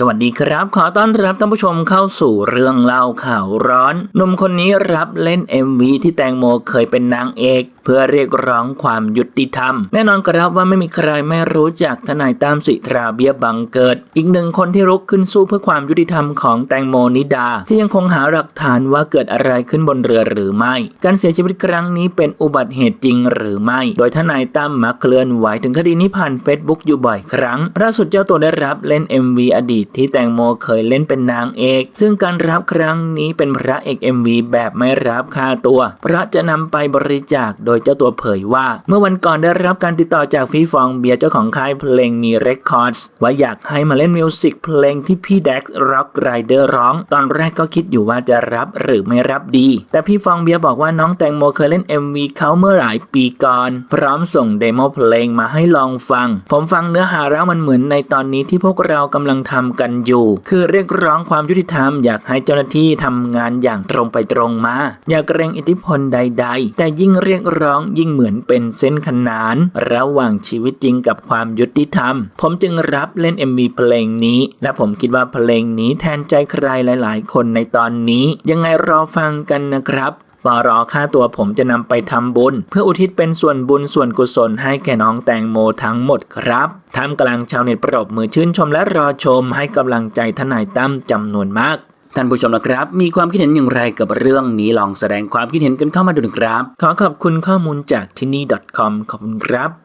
สวัสดีครับ ขอต้อนรับท่านผู้ชมเข้าสู่เรื่องเล่าข่าวร้อนหนุ่มคนนี้รับเล่น MV ที่แตงโมเคยเป็นนางเอก เพื่อเรียกร้องความยุติธรรม แน่นอนครับว่าไม่มีใครไม่รู้จักทนายตามสิทราเบียบังเกิด อีกหนึ่งคนที่รุกขึ้นสู้เพื่อความยุติธรรมของแตงโมนิดา ที่ยังคงหาหลักฐานว่าเกิดอะไรขึ้นบนเรือหรือไม่ การเสียชีวิตครั้งนี้เป็นอุบัติเหตุจริงหรือไม่ โดยทนายตั้มมักเคลื่อนไหวถึงคดีนี้ผ่านเฟซบุ๊กอยู่บ่อยครั้งล่าสุดเจ้าตัวได้รับเล่น MV อดีตที่แตงโมเคยเล่นเป็นนางเอก ซึ่งการรับครั้งนี้เป็นพระเอก MV แบบไม่รับค่าตัว พระจะนำไปบริจาคโดยเจ้าตัวเผยว่า เมื่อวันก่อนได้รับการติดต่อจากฟีฟองเบียร์เจ้าของค่ายเพลงมีเรคคอร์ดว่าอยากให้มาเล่นมิวสิกเพลงที่พี่แด็กร็อกไรเดอร์ร้อง ตอนแรกก็คิดอยู่ว่าจะรับหรือไม่รับดี แต่พี่ฟองเบียร์บอกว่าน้องแตงโมเคยเล่น MV เขาเมื่อหลายปีก่อน พร้อมส่งเดโมเพลงมาให้ลองฟัง ผมฟังเนื้อหาแล้วมันเหมือนในตอนนี้ที่พวกเรากำลังทำกันอยู่ คือเรียกร้องความยุติธรรมอยากให้เจ้าหน้าที่ทำงานอย่างตรงไปตรงมา อย่าเกรงอิทธิพลใด ๆ แต่ยิ่งเรียกร้องยิ่งเหมือนเป็นเส้นขนาน ระหว่างชีวิตจริงกับความยุติธรรม ผมจึงรับเล่น MV เพลงนี้ และผมคิดว่าเพลงนี้แทนใจใครหลาย ๆ คนในตอนนี้ ยังไงรอฟังกันนะครับ ปอรอค่าตัวผมจะนำไปทำบุญ เพื่ออุทิศเป็นส่วนบุญส่วนกุศลให้แก่น้องแตงโมทั้งหมดครับท่ามกลางชาวเน็ตปรบมือชื่นชมและรอชมให้กำลังใจทนายตั้มจำนวนมากท่านผู้ชมนะครับ มีความคิดเห็นอย่างไรกับเรื่องนี้ลองแสดงความคิดเห็นกันเข้ามาดูนะครับ ขอขอบคุณข้อมูลจากที่นี่ .com ขอบคุณครับ